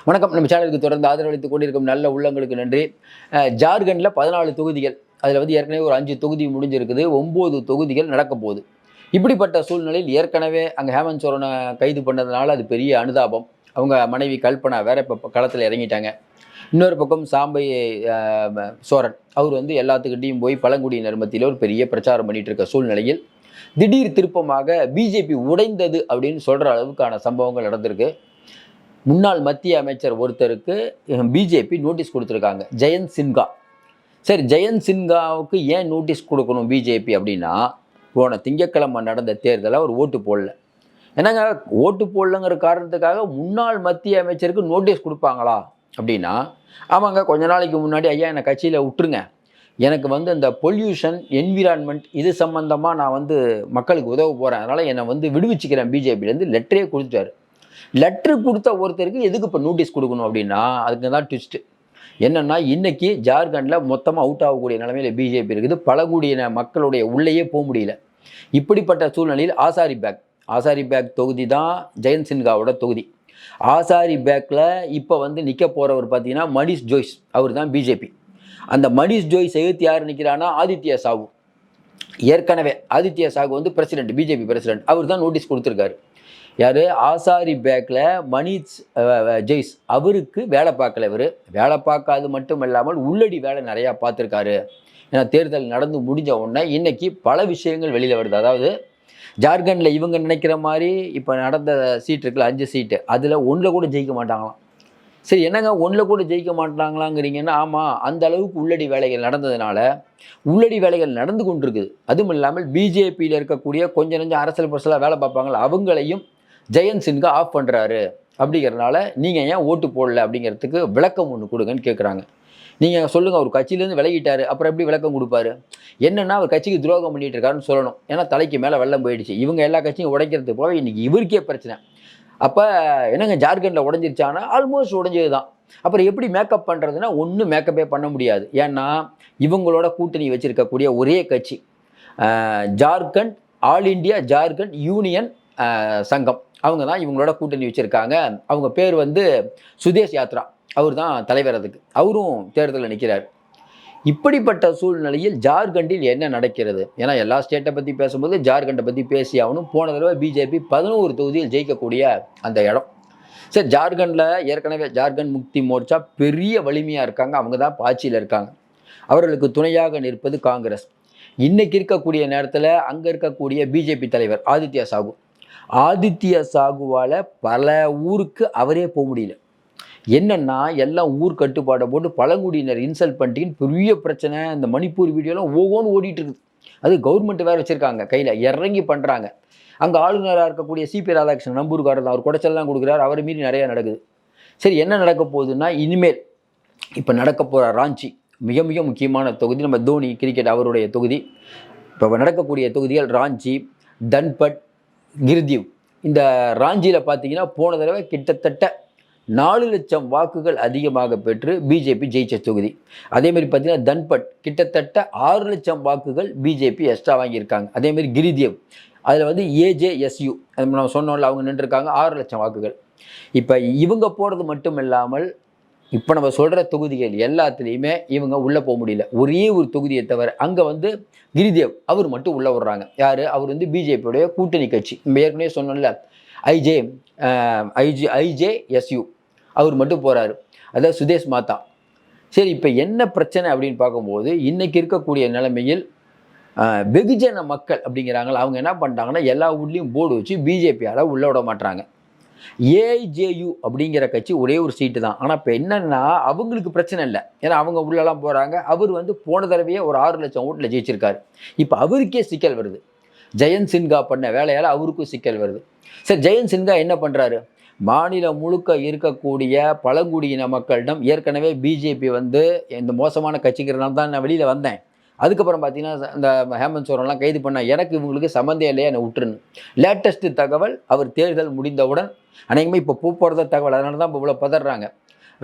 வணக்கம். நம்ம சேனலுக்கு தொடர்ந்து ஆதரவளித்துக் கொண்டிருக்கும் நல்ல உள்ளங்களுக்கு நன்றி. ஜார்க்கண்டில் பதினாலு தொகுதிகள். அதில் வந்து ஏற்கனவே ஒரு அஞ்சு தொகுதி முடிஞ்சிருக்குது. ஒம்பது தொகுதிகள் நடக்க போகுது. இப்படிப்பட்ட சூழ்நிலையில் ஏற்கனவே அங்கே ஹேமந்த் சோரனை கைது பண்ணதுனால அது பெரிய அனுதாபம். அவங்க மனைவி கல்பனா வேற இப்போ களத்தில் இறங்கிட்டாங்க. இன்னொரு பக்கம் சாம்பை சோரன். அவர் வந்து எல்லாத்துக்கிட்டையும் போய் பழங்குடியினர் மத்தியில் ஒரு பெரிய பிரச்சாரம் பண்ணிட்டு இருக்க சூழ்நிலையில் திடீர் திருப்பமாக பிஜேபி உடைந்தது அப்படின்னு சொல்கிற அளவுக்கான சம்பவங்கள் நடந்திருக்கு. முன்னாள் மத்திய அமைச்சர் ஒருத்தருக்கு பிஜேபி நோட்டீஸ் கொடுத்துருக்காங்க ஜெயந்த் சின்ஹா. சரி ஜெயந்த் சின்ஹாவுக்கு ஏன் நோட்டீஸ் கொடுக்கணும் பிஜேபி அப்படின்னா போன திங்கட்கிழமை நடந்த தேர்தலில் அவர் ஓட்டு போடல. என்னங்க ஓட்டு போடலங்கிற காரணத்துக்காக முன்னாள் மத்திய அமைச்சருக்கு நோட்டீஸ் கொடுப்பாங்களா அப்படின்னா ஆமாங்க கொஞ்ச நாளைக்கு முன்னாடி ஐயா என்னை கட்சியில் விட்டுருங்க. எனக்கு வந்து இந்த பொல்யூஷன் என்விரான்மெண்ட் இது சம்மந்தமாக நான் வந்து மக்களுக்கு உதவ போகிறேன் அதனால் என்னை வந்து விடுவிச்சிக்கிறேன். பிஜேபிலேருந்து லெட்டரே கொடுத்துட்டாரு. லெட்ரு கொடுத்த ஒருத்தருக்கு எதுக்கு இப்போ நோட்டீஸ் கொடுக்கணும் அப்படின்னா அதுக்கு தான் ட்விஸ்ட்டு என்னென்னா இன்றைக்கி ஜார்க்கண்டில் மொத்தமாக அவுட் ஆகக்கூடிய நிலமையில் பிஜேபி இருக்குது. பழங்குடியின மக்களுடைய உள்ளேயே போக முடியல. இப்படிப்பட்ட சூழ்நிலையில் ஆசாரி பேக் ஆசாரி பேக் தொகுதி தான் ஜெயந்த் சின்ஹாவோட தொகுதி. ஆசாரி பேக்கில் இப்போ வந்து நிற்க போகிறவர் பார்த்தீங்கன்னா மணிஷ் ஜோய்ஸ் அவர் தான் பிஜேபி அந்த மணிஷ் ஜோய்ஸ் எதிர்த்து யார் நிற்கிறான்னா ஆதித்யா சாவு. ஏற்கனவே ஆதித்யா சாகு வந்து பிரசிடென்ட் பிஜேபி பிரசிடென்ட் அவர் தான் நோட்டீஸ் கொடுத்துருக்காரு. யார்? ஆசாரி பேக்கில் மணிஷ் ஜெய்ஸ். அவருக்கு வேலை பார்க்கல இவர். வேலை பார்க்காது மட்டும் இல்லாமல் உள்ளடி வேலை நிறையா பார்த்துருக்காரு. ஏன்னா தேர்தல் நடந்து முடிஞ்ச உடனே இன்னைக்கு பல விஷயங்கள் வெளியில் வருது. அதாவது ஜார்க்கண்டில் இவங்க நினைக்கிற மாதிரி இப்போ நடந்த சீட் இருக்குல்ல அஞ்சு சீட்டு அதில் ஒன்றில் கூட ஜெயிக்க மாட்டாங்களாம். சரி என்னங்க ஒன்றில் கூட ஜெயிக்க மாட்டாங்களாங்கிறீங்கன்னா ஆமாம் அந்த அளவுக்கு உள்ளடி வேலைகள் நடந்ததுனால உள்ளடி வேலைகள் நடந்து கொண்டிருக்குது. அதுவும் இல்லாமல் பிஜேபியில் இருக்கக்கூடிய கொஞ்சம் நெஞ்சம் அரசியல் பரசலாக வேலை பார்ப்பாங்களா அவங்களையும் ஜெயந்த் சின்ஹா ஆஃப் பண்ணுறாரு அப்படிங்கிறதுனால நீங்கள் ஏன் ஓட்டு போடல அப்படிங்கிறதுக்கு விளக்கம் ஒன்று கொடுங்கன்னு கேட்குறாங்க நீங்கள் சொல்லுங்கள் அவர் கட்சியிலேருந்து விலகிட்டார் அப்புறம் எப்படி விளக்கம் கொடுப்பாரு? என்னென்னா அவர் கட்சிக்கு துரோகம் பண்ணிட்டு இருக்காருன்னு சொல்லணும். ஏன்னா தலைக்கு மேலே வெள்ளம் போயிடுச்சு. இவங்க எல்லா கட்சியும் உடைக்கிறது போக இன்றைக்கி இவருக்கே பிரச்சனை. அப்போ என்னங்க ஜார்க்கண்டில் உடஞ்சிருச்சானா? ஆல்மோஸ்ட் உடஞ்சது தான் அப்புறம் எப்படி மேக்கப் பண்ணுறதுன்னா ஒன்றும் மேக்கப்பே பண்ண முடியாது. ஏன்னா இவங்களோட கூட்டணி வச்சிருக்கக்கூடிய ஒரே கட்சி. Jharkhand all India Jharkhand union சங்கம். அவங்க தான் இவங்களோட கூட்டணி வச்சுருக்காங்க. அவங்க பேர் வந்து சுதேஷ் யாத்ரா. அவர் தான் தலைவர் அதுக்கு. அவரும் தேர்தலில் நிற்கிறார் இப்படிப்பட்ட சூழ்நிலையில் ஜார்க்கண்டில் என்ன நடக்கிறது? ஏன்னா எல்லா ஸ்டேட்டை பற்றி பேசும்போது ஜார்க்கண்டை பற்றி பேசி ஆகணும். போன தடவை பிஜேபி பதினோரு தொகுதியில் ஜெயிக்கக்கூடிய அந்த இடம். சரி ஜார்க்கண்டில் ஏற்கனவே ஜார்க்கண்ட் முக்தி மோர்ச்சா பெரிய வலிமையாக இருக்காங்க. அவங்க தான் ஆட்சியில் இருக்காங்க. அவர்களுக்கு துணையாக நிற்பது காங்கிரஸ். இன்னைக்கு இருக்கக்கூடிய நேரத்தில் அங்கே இருக்கக்கூடிய பிஜேபி தலைவர் ஆதித்யா சாகு. ஆதித்ய சாகுவால் பல ஊருக்கு அவரே போக முடியல. என்னென்னா எல்லாம் ஊர் கட்டுப்பாடை போட்டு பழங்குடியினர் இன்சல்ட் பண்ணிட்டீங்கன்னு பெரிய பிரச்சனை. இந்த மணிப்பூர் வீடியோலாம் ஒவ்வொன்று ஓடிட்டு இருக்குது அது கவர்மெண்ட் வேறு வச்சுருக்காங்க கையில் இறங்கி பண்ணுறாங்க அங்கே ஆளுநராக இருக்கக்கூடிய சிபி ராதாகிருஷ்ணன் நம்பூர்காரர் தான். அவர் குடைச்சல்லாம் கொடுக்குறாரு. அவரை மீறி நிறையா நடக்குது. சரி என்ன நடக்க போகுதுன்னா இனிமேல் இப்போ நடக்க போகிற ராஞ்சி மிக மிக முக்கியமான தொகுதி. நம்ம தோனி கிரிக்கெட் அவருடைய தொகுதி. இப்போ நடக்கக்கூடிய தொகுதிகள் ராஞ்சி தன்பட் கிர்தீவ் இந்த ராஞ்சியில் பார்த்தீங்கன்னா போன தடவை கிட்டத்தட்ட நாலு லட்சம் வாக்குகள் அதிகமாக பெற்று பிஜேபி ஜெயிச்ச தொகுதி. அதேமாரி பார்த்தீங்கன்னா தன்பட் கிட்டத்தட்ட ஆறு லட்சம் வாக்குகள் பிஜேபி எக்ஸ்ட்ரா வாங்கியிருக்காங்க. அதேமாரி கிரிதேவ் அதில் வந்து ஏஜேஎஸ்யூ நம்ம சொன்னோம்ல அவங்க நின்றுருக்காங்க ஆறு லட்சம் வாக்குகள். இப்போ இவங்க போகிறது மட்டும் இல்லாமல் இப்போ நம்ம சொல்கிற தொகுதிகள் எல்லாத்துலேயுமே இவங்க உள்ளே போக முடியல. ஒரே ஒரு தொகுதியை தவிர அங்கே வந்து கிரிதேவ் அவர் மட்டும் உள்ளே விடுறாங்க யார்? அவர் வந்து பிஜேபியோடைய கூட்டணி கட்சி. நம்ம ஏற்கனவே சொன்னோம்ல ஐஜே ஐஜி எஸ்யூ அவர் மட்டும் போகிறாரு அதாவது சுதேஷ் மாத்தா. சரி இப்போ என்ன பிரச்சனை அப்படின்னு பார்க்கும்போது இன்றைக்கி இருக்கக்கூடிய நிலைமையில் வெகுஜன மக்கள் அப்படிங்கிறாங்களா அவங்க என்ன பண்ணிட்டாங்கன்னா எல்லா ஊர்லேயும் போர்டு வச்சு பிஜேபியால் உள்ள விட மாட்டாங்க ஏஐஜேயு அப்படிங்கிற கட்சி ஒரே ஒரு சீட்டு தான். ஆனால் இப்போ என்னென்னா அவங்களுக்கு பிரச்சனை இல்லை. ஏன்னா அவங்க உள்ளெல்லாம் போகிறாங்க அவர் வந்து போன தடவையே ஒரு ஆறு லட்சம் ஓட்டில் ஜெயிச்சிருக்காரு. இப்போ அவருக்கே சிக்கல் வருது. ஜெயந்த் சின்ஹா பண்ண வேலையால் அவருக்கும் சிக்கல் வருது. சரி ஜெயந்த் சின்ஹா என்ன பண்ணுறாரு மாநிலம் முழுக்க இருக்கக்கூடிய பழங்குடியின மக்களிடம் ஏற்கனவே பிஜேபி வந்து இந்த மோசமான கட்சிக்கிறனால தான் நான் வெளியில் வந்தேன். அதுக்கப்புறம் பார்த்தீங்கன்னா இந்த ஹேமந்த் சோரன்லாம் கைது பண்ண எனக்கு இவங்களுக்கு சம்மந்தம் இல்லையா என்னை விட்டுருன்னு. லேட்டஸ்ட் தகவல் அவர் தேர்தல் முடிந்தவுடன் அநேகமாக இப்போ பூ போகிறத தகவல் அதனால தான் இப்போ இவ்வளோ பதறாங்க.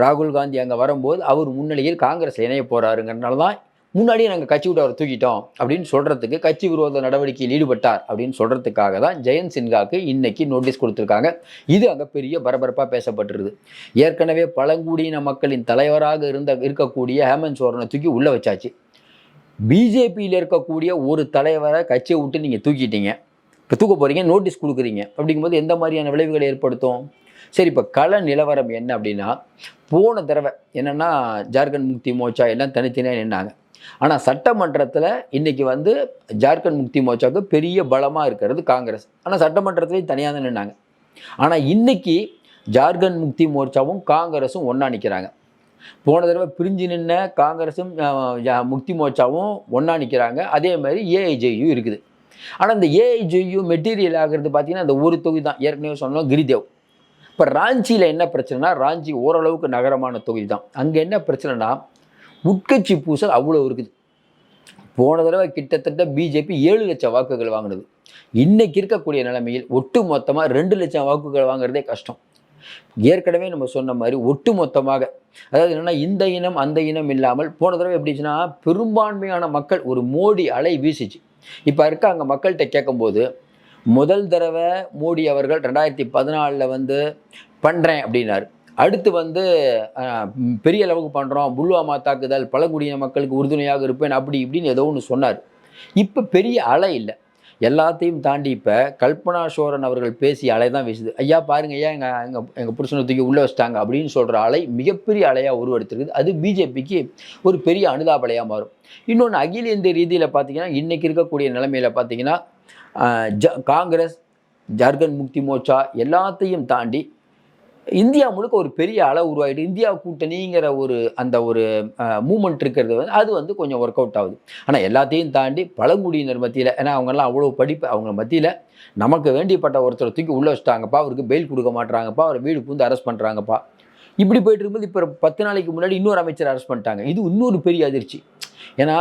ராகுல் காந்தி அங்கே வரும்போது அவர் முன்னிலையில் காங்கிரஸ் இணைய போகிறாருங்கிறனால தான் முன்னாடியே நாங்கள் கட்சி விட்டு அவரை தூக்கிட்டோம் அப்படின்னு சொல்கிறதுக்கு கட்சி விரோத நடவடிக்கையில் ஈடுபட்டார் அப்படின்னு சொல்கிறதுக்காக தான் ஜெயந்த் சின்ஹாக்கு இன்னைக்கு நோட்டீஸ் கொடுத்துருக்காங்க. இது அங்கே பெரிய பரபரப்பாக பேசப்பட்டிருது ஏற்கனவே பழங்குடியின மக்களின் தலைவராக இருந்த இருக்கக்கூடிய ஹேமந்த் சோரனை தூக்கி உள்ளே வச்சாச்சு. பிஜேபியில் இருக்கக்கூடிய ஒரு தலைவரை கட்சியை விட்டு நீங்கள் தூக்கிட்டீங்க. இப்போ தூக்க போகிறீங்க நோட்டீஸ் கொடுக்குறீங்க. அப்படிங்கும்போது எந்த மாதிரியான விளைவுகளை ஏற்படுத்தும்? சரி இப்போ கள நிலவரம் என்ன அப்படின்னா போன தடவை என்னென்னா ஜார்க்கண்ட் முக்தி மோர்ச்சா எல்லாம் தனித்தனியாக நின்னாங்க. ஆனால் சட்டமன்றத்தில் இன்றைக்கி வந்து ஜார்க்கண்ட் முக்தி மோர்ச்சாவுக்கு பெரிய பலமாக இருக்கிறது காங்கிரஸ். ஆனால் சட்டமன்றத்துலேயும் தனியாக தான் நின்னாங்க. ஆனால் இன்றைக்கி ஜார்க்கண்ட் முக்தி மோர்ச்சாவும் காங்கிரஸும் ஒன்றா நிற்கிறாங்க போன தடவை பிரிஞ்சு நின்ன காங்கிரஸும் முக்தி மோர்ச்சாவும் ஒன்றா நிற்கிறாங்க அதே மாதிரி ஏஐஜேயும் இருக்குது. ஆனால் இந்த ஏஐஜேயு மெட்டீரியல் ஆகிறது பார்த்தீங்கன்னா அந்த ஒரு தொகுதி தான். ஏற்கனவே சொன்னோம் கிரிதேவ். இப்போ ராஞ்சியில் என்ன பிரச்சனைனா ராஞ்சி ஓரளவுக்கு நகரமான தொகுதி தான். அங்கே என்ன பிரச்சனைனா உட்கட்சி பூசல் அவ்வளோ இருக்குது. போன தடவை கிட்டத்தட்ட பிஜேபி ஏழு லட்சம் வாக்குகள் வாங்கினது. இன்னைக்கு இருக்கக்கூடிய நிலைமையில் ஒட்டு மொத்தமாக ரெண்டு லட்சம் வாக்குகள் வாங்குறதே கஷ்டம். ஏற்கனவே நம்ம சொன்ன மாதிரி ஒட்டு மொத்தமாக அதாவது என்னன்னா இந்த இனம் அந்த இனம் இல்லாமல் போன தடவை எப்படிச்சுன்னா பெரும்பான்மையான மக்கள் ஒரு மோடி அலை வீசிச்சு. இப்போ இருக்க அங்கே மக்கள்கிட்ட கேட்கும்போது முதல் தடவை மோடி அவர்கள் ரெண்டாயிரத்தி பதினாலில் வந்து பண்ணுறேன் அப்படின்னாரு. அடுத்து வந்து பெரிய அளவுக்கு பண்ணுறோம் புல்வாமா தாக்குதல் பழங்குடியின மக்களுக்கு உறுதுணையாக இருப்பேன் அப்படி இப்படின்னு ஏதோ ஒன்று சொன்னார். இப்போ பெரிய அலை இல்லை. எல்லாத்தையும் தாண்டி இப்போ கல்பனா சோரன் அவர்கள் பேசிய அலை தான் வீசுது. ஐயா பாருங்க ஐயா எங்கள் எங்கள் எங்கள் புருஷனை தூக்கி உள்ளே வச்சிட்டாங்க அப்படின்னு சொல்கிற அலை மிகப்பெரிய அலையாக உருவெடுத்திருக்குது. அது பிஜேபிக்கு ஒரு பெரிய அனுதாபலையாக மாறும். இன்னொன்று அகில இந்திய ரீதியில் பார்த்தீங்கன்னா இன்றைக்கி இருக்கக்கூடிய நிலைமையில் பார்த்தீங்கன்னா ஜ காங்கிரஸ் ஜார்க்கண்ட் முக்தி மோர்ச்சா எல்லாத்தையும் தாண்டி இந்தியா முழுக்க ஒரு பெரிய அளவு உருவாகிட்டு இந்தியா கூட்டணிங்கிற ஒரு அந்த ஒரு மூமெண்ட் இருக்கிறது வந்து அது வந்து கொஞ்சம் ஒர்க் அவுட் ஆகுது. ஆனால் எல்லாத்தையும் தாண்டி பழங்குடியினர் மத்தியில் ஏன்னா அவங்கெல்லாம் அவ்வளோ படிப்பு அவங்க மத்தியில் நமக்கு வேண்டியப்பட்ட ஒருத்தரை தூக்கி உள்ளே வச்சிட்டாங்கப்பா அவருக்கு பெயில் கொடுக்க மாட்டாங்கப்பா அவர் வீடு பூந்து அரெஸ்ட் பண்ணுறாங்கப்பா இப்படி போயிட்டு இருக்கும்போது இப்போ பத்து நாளைக்கு முன்னாடி இன்னொரு அமைச்சர் அரெஸ்ட் பண்ணிட்டாங்க. இது இன்னொரு பெரிய அதிர்ச்சி. ஏன்னா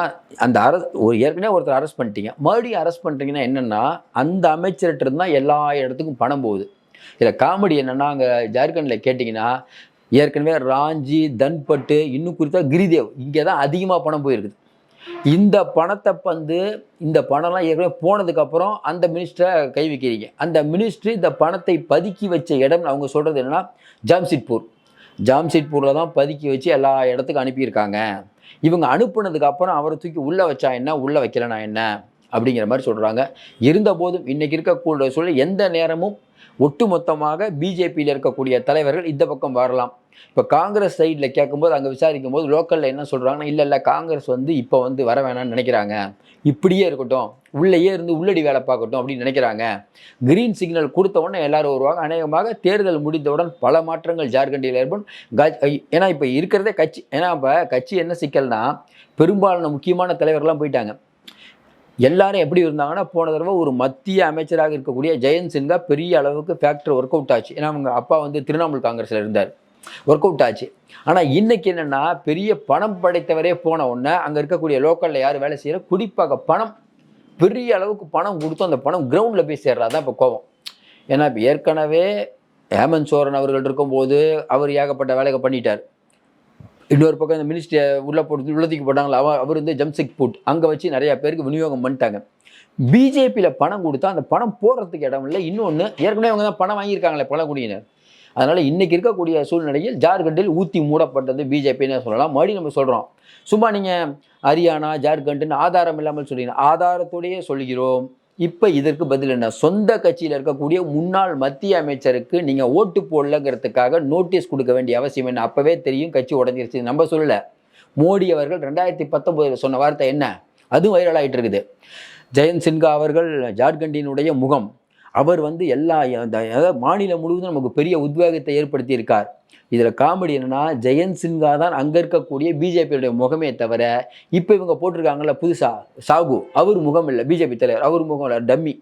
அந்த அரசு ஒரு ஏற்கனவே ஒருத்தர் அரெஸ்ட் பண்ணிட்டீங்க. மறுபடியும் அரெஸ்ட் பண்ணுறீங்கன்னா என்னென்னா அந்த அமைச்சர்கிட்ட இருந்தால் எல்லா இடத்துக்கும் பணம் போகுது. இதில் காமெடி என்னென்னா அங்கே ஜார்க்கண்டில் கேட்டிங்கன்னா ஏற்கனவே ராஞ்சி தன்பட்டு இன்னும் குறித்தா கிரிதேவ் இங்கே தான் அதிகமாக பணம் போயிருக்குது. இந்த பணத்தை வந்து இந்த பணம்லாம் ஏற்கனவே போனதுக்கப்புறம் அந்த மினிஸ்டரை கை வைக்கிறீங்க. அந்த மினிஸ்டர் இந்த பணத்தை பதுக்கி வச்ச இடம் அவங்க சொல்கிறது என்னென்னா ஜாம்சிட்பூர் ஜாம்சிட்பூரில் தான் பதுக்கி வச்சு எல்லா இடத்துக்கும் அனுப்பியிருக்காங்க. இவங்க அனுப்புனதுக்கு அப்புறம் அவரை தூக்கி உள்ளே வச்சா என்ன உள்ளே வைக்கலனா என்ன? அப்படிங்கிற மாதிரி சொல்கிறாங்க இருந்தபோதும் இன்றைக்கி இருக்கக்கூடிய சூழல் எந்த நேரமும் ஒட்டுமொத்தமாக பிஜேபியில் இருக்கக்கூடிய தலைவர்கள் இந்த பக்கம் வரலாம். இப்போ காங்கிரஸ் சைடில் கேட்கும்போது அங்கே விசாரிக்கும் போது லோக்கலில் என்ன சொல்கிறாங்கன்னா இல்லை இல்லை காங்கிரஸ் வந்து இப்போ வந்து வர வேணாம்னு நினைக்கிறாங்க. இப்படியே இருக்கட்டும். உள்ளேயே இருந்து உள்ளடி வேலை பார்க்கட்டும் அப்படின்னு நினைக்கிறாங்க. கிரீன் சிக்னல் கொடுத்த உடனே எல்லாரும் வருவாங்க. அநேகமாக தேர்தல் முடிந்தவுடன் பல மாற்றங்கள் ஜார்க்கண்டில் ஏற்படும். ஏன்னா இப்போ இருக்கிறதே கட்சி ஏன்னா இப்போ கட்சி என்ன சிக்கல்னா பெரும்பாலான முக்கியமான தலைவர்கள்லாம் போயிட்டாங்க. எல்லாரும் எப்படி இருந்தாங்கன்னா போன தடவை ஒரு மத்திய அமைச்சராக இருக்கக்கூடிய ஜெயந்த் சின்ஹா பெரிய அளவுக்கு ஃபேக்டர் ஒர்க் அவுட் ஆச்சு. ஏன்னா அவங்க அப்பா வந்து திரிணாமுல் காங்கிரஸில் இருந்தார். ஒர்க் அவுட் ஆச்சு. ஆனால் இன்னைக்கு என்னென்னா பெரிய பணம் படைத்தவரே போன உடனே அங்கே இருக்கக்கூடிய லோக்கலில் யார் வேலை செய்கிற குறிப்பாக பணம். பெரிய அளவுக்கு பணம் கொடுத்து அந்த பணம் கிரவுண்டில் போய் சேர்றா. தான் இப்போ கோவம் ஏன்னா இப்போ ஏற்கனவே ஹேமந்த் சோரன் அவர்கள் இருக்கும்போது அவர் ஏகப்பட்ட வேலைகள் பண்ணிட்டார். இன்னொரு பக்கம் இந்த மினிஸ்டர் உள்ள போட்டு உள்ளத்துக்கு போட்டாங்களா? அவர் அவர் வந்து ஜம்சிக் புட் அங்கே வச்சு நிறைய பேருக்கு விநியோகம் பண்ணிட்டாங்க. பிஜேபியில் பணம் கொடுத்தா அந்த பணம் போடுறதுக்கு இடம் இல்லை. இன்னொன்று ஏற்கனவே அவங்க தான் பணம் வாங்கியிருக்காங்களே பழங்குடியினர். அதனால் இன்றைக்கி இருக்கக்கூடிய சூழ்நிலையில் ஜார்க்கண்டில் ஊற்றி மூடப்பட்டது பிஜேபின்னு சொல்லலாம். மறுபடியும் நம்ம சொல்கிறோம் சும்மா நீங்கள் ஹரியானா ஜார்க்கண்டுன்னு ஆதாரம் இல்லாமல் சொல்றீங்க. ஆதாரத்தோடையே சொல்கிறோம் இப்போ இதற்கு பதில் என்ன? சொந்த கட்சியில் இருக்கக்கூடிய முன்னாள் மத்திய அமைச்சருக்கு நீங்கள் ஓட்டு போடலங்கிறதுக்காக நோட்டீஸ் கொடுக்க வேண்டிய அவசியம் என்ன? அப்போவே தெரியும் கட்சி உடஞ்சிருச்சு. நம்ம சொல்லலை. மோடி அவர்கள் ரெண்டாயிரத்தி பத்தொம்போதில் சொன்ன வார்த்தை என்ன? அதுவும் வைரல் ஆகிட்டு இருக்குது. ஜெயந்த் சின்ஹா அவர்கள் ஜார்க்கண்டினுடைய முகம். அவர் வந்து எல்லா அந்த- அதாவது மாநிலம் முழுவதும் நமக்கு பெரிய உத்வேகத்தை ஏற்படுத்தியிருக்கார். இதில் காமெடி என்னன்னா ஜெயந்த் சின்ஹா தான் அங்கே இருக்கக்கூடிய பிஜேபியுடைய முகமே தவிர இப்போ இவங்க போட்டிருக்காங்கல்ல புதுசா? சாகு. அவர் முகம் இல்லை. பிஜேபி தலைவர். அவர் முகம் இல்லை. டம்மி.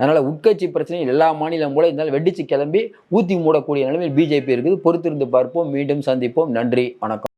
அதனால் உட்கட்சி பிரச்சனையில் எல்லா மாநிலம் போல இருந்தாலும் வெடிச்சு கிளம்பி ஊற்றி மூடக்கூடிய நிலைமையில் பிஜேபி இருக்குது. பொறுத்திருந்து பார்ப்போம். மீண்டும் சந்திப்போம். நன்றி. வணக்கம்.